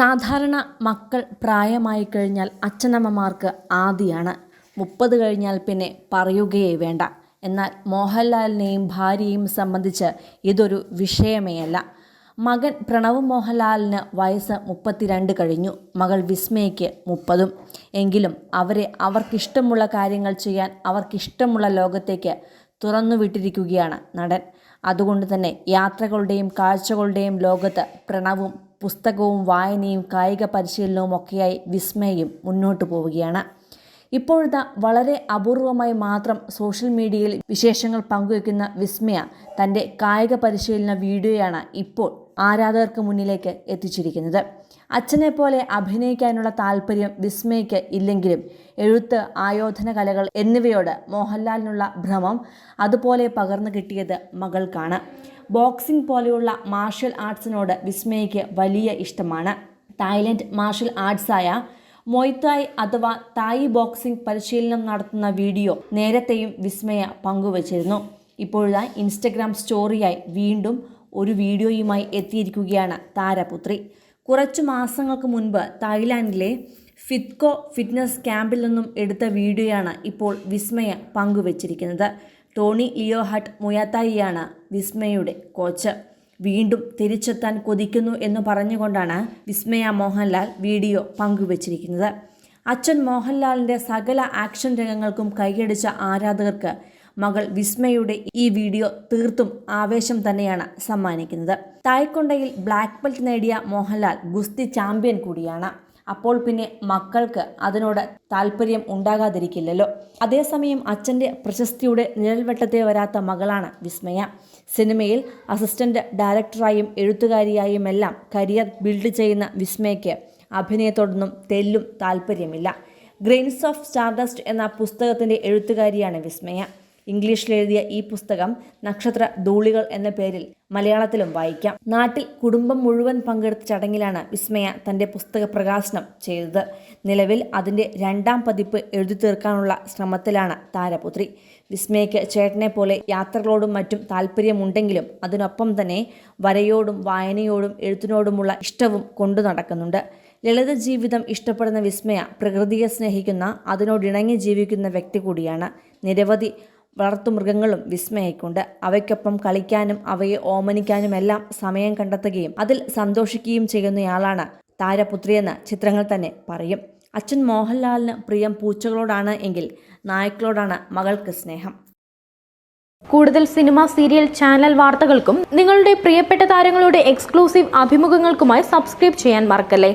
സാധാരണ മക്കൾ പ്രായമായി കഴിഞ്ഞാൽ അച്ഛനമ്മമാർക്ക് ആദിയാണ്. മുപ്പത് കഴിഞ്ഞാൽ പിന്നെ പറയുകയേ വേണ്ട. എന്നാൽ മോഹൻലാലിനെയും ഭാര്യയും സംബന്ധിച്ച് ഇതൊരു വിഷയമേ അല്ല മകൻ പ്രണവ് മോഹൻലാലിന് വയസ്സ് മുപ്പത്തിരണ്ട് കഴിഞ്ഞു. മകൾ വിസ്മയ്ക്ക് മുപ്പതും. എങ്കിലും അവരെ അവർക്കിഷ്ടമുള്ള കാര്യങ്ങൾ ചെയ്യാൻ അവർക്കിഷ്ടമുള്ള ലോകത്തേക്ക് തുറന്നുവിട്ടിരിക്കുകയാണ് നടൻ. അതുകൊണ്ട് തന്നെ യാത്രകളുടെയും കാഴ്ചകളുടെയും ലോകത്ത് പ്രണവും പുസ്തകവും വായനയും കായിക പരിശീലനവും ഒക്കെയായി വിസ്മയും മുന്നോട്ട് പോവുകയാണ്. ഇപ്പോഴത്തെ വളരെ അപൂർവമായി മാത്രം സോഷ്യൽ മീഡിയയിൽ വിശേഷങ്ങൾ പങ്കുവയ്ക്കുന്ന വിസ്മയ തന്റെ കായിക പരിശീലന വീഡിയോയാണ് ഇപ്പോൾ ആരാധകർക്ക് മുന്നിലേക്ക് എത്തിച്ചിരിക്കുന്നത്. അച്ഛനെ പോലെ അഭിനയിക്കാനുള്ള താല്പര്യം വിസ്മയ്ക്ക് ഇല്ലെങ്കിലും എഴുത്ത് ആയോധന കലകൾ എന്നിവയോട് മോഹൻലാലിനുള്ള ഭ്രമം അതുപോലെ പകർന്നു കിട്ടിയത് മകൾക്കാണ്. ബോക്സിംഗ് പോലെയുള്ള മാർഷൽ ആർട്സിനോട് വിസ്മയ്ക്ക് വലിയ ഇഷ്ടമാണ്. തായ്ലൻഡ് മാർഷൽ ആർട്സായ മൊയ്തായ് അഥവാ തായ് ബോക്സിംഗ് പരിശീലനം നടത്തുന്ന വീഡിയോ നേരത്തെയും വിസ്മയ പങ്കുവച്ചിരുന്നു. ഇപ്പോഴാ ഇൻസ്റ്റഗ്രാം സ്റ്റോറിയായി വീണ്ടും ഒരു വീഡിയോയുമായി എത്തിയിരിക്കുകയാണ് താരപുത്രി. കുറച്ചു മാസങ്ങൾക്ക് മുൻപ് തായ്ലാൻഡിലെ ഫിത്കോ ഫിറ്റ്നസ് ക്യാമ്പിൽ നിന്നും എടുത്ത വീഡിയോയാണ് ഇപ്പോൾ വിസ്മയ പങ്കുവച്ചിരിക്കുന്നത്. ടോണി ലിയോഹട്ട് മുയാത്തായിയാണ് വിസ്മയുടെ കോച്ച്. വീണ്ടും തിരിച്ചെത്താൻ കൊതിക്കുന്നു എന്ന് പറഞ്ഞുകൊണ്ടാണ് വിസ്മയ മോഹൻലാൽ വീഡിയോ പങ്കുവച്ചിരിക്കുന്നത്. അച്ഛൻ മോഹൻലാലിന്റെ സകല ആക്ഷൻ രംഗങ്ങൾക്കും കൈയടിച്ച ആരാധകർക്ക് മകൾ വിസ്മയുടെ ഈ വീഡിയോ തീർത്തും ആവേശം തന്നെയാണ് സമ്മാനിക്കുന്നത്. തായ്ക്കൊണ്ടയിൽ ബ്ലാക്ക് ബെൽറ്റ് നേടിയ മോഹൻലാൽ ഗുസ്തി ചാമ്പ്യൻ കൂടിയാണ്. അപ്പോൾ പിന്നെ മക്കൾക്ക് അതിനോട് താല്പര്യം ഉണ്ടാകാതിരിക്കില്ലല്ലോ. അതേസമയം അച്ഛന്റെ പ്രശസ്തിയുടെ നിഴൽവട്ടത്തെ വരാത്ത മകളാണ് വിസ്മയ. സിനിമയിൽ അസിസ്റ്റന്റ് ഡയറക്ടറായും എഴുത്തുകാരിയായും എല്ലാം കരിയർ ബിൽഡ് ചെയ്യുന്ന വിസ്മയയ്ക്ക് അഭിനയത്തോടൊന്നും തെല്ലും താല്പര്യമില്ല. ഗ്രെയിൻസ് ഓഫ് സ്റ്റാർഡസ്റ്റ് എന്ന പുസ്തകത്തിന്റെ എഴുത്തുകാരിയാണ് വിസ്മയ. ഇംഗ്ലീഷിൽ എഴുതിയ ഈ പുസ്തകം നക്ഷത്ര ധൂളികൾ എന്ന പേരിൽ മലയാളത്തിലും വായിക്കാം. നാട്ടിൽ കുടുംബം മുഴുവൻ പങ്കെടുത്ത ചടങ്ങിലാണ് വിസ്മയ തന്റെ പുസ്തക പ്രകാശനം ചെയ്തത്. നിലവിൽ അതിന്റെ രണ്ടാം പതിപ്പ് എഴുതി തീർക്കാനുള്ള ശ്രമത്തിലാണ് താരപുത്രി. വിസ്മയയ്ക്ക് ചേട്ടനെ പോലെ യാത്രകളോടും മറ്റും താല്പര്യമുണ്ടെങ്കിലും അതിനൊപ്പം തന്നെ വരയോടും വായനയോടും എഴുത്തിനോടുമുള്ള ഇഷ്ടവും കൊണ്ടു നടക്കുന്നുണ്ട്. ലളിത ജീവിതം ഇഷ്ടപ്പെടുന്ന വിസ്മയ പ്രകൃതിയെ സ്നേഹിക്കുന്ന അതിനോടിണങ്ങി ജീവിക്കുന്ന വ്യക്തി കൂടിയാണ്. നിരവധി വളർത്തുമൃഗങ്ങളും വിസ്മയക്കുണ്ട്. അവയ്ക്കൊപ്പം കളിക്കാനും അവയെ ഓമനിക്കാനുമെല്ലാം സമയം കണ്ടെത്തുകയും അതിൽ സന്തോഷിക്കുകയും ചെയ്യുന്നയാളാണ് താരപുത്രിയെന്ന് ചിത്രങ്ങൾ തന്നെ പറയും. അച്ഛൻ മോഹൻലാലിന് പ്രിയം പൂച്ചകളോടാണ് എങ്കിൽ നായ്ക്കളോടാണ് മകൾക്ക് സ്നേഹം. കൂടുതൽ സിനിമ സീരിയൽ ചാനൽ വാർത്തകൾക്കും നിങ്ങളുടെ പ്രിയപ്പെട്ട താരങ്ങളുടെ എക്സ്ക്ലൂസീവ് അഭിമുഖങ്ങൾക്കുമായി സബ്സ്ക്രൈബ് ചെയ്യാൻ മറക്കല്ലേ?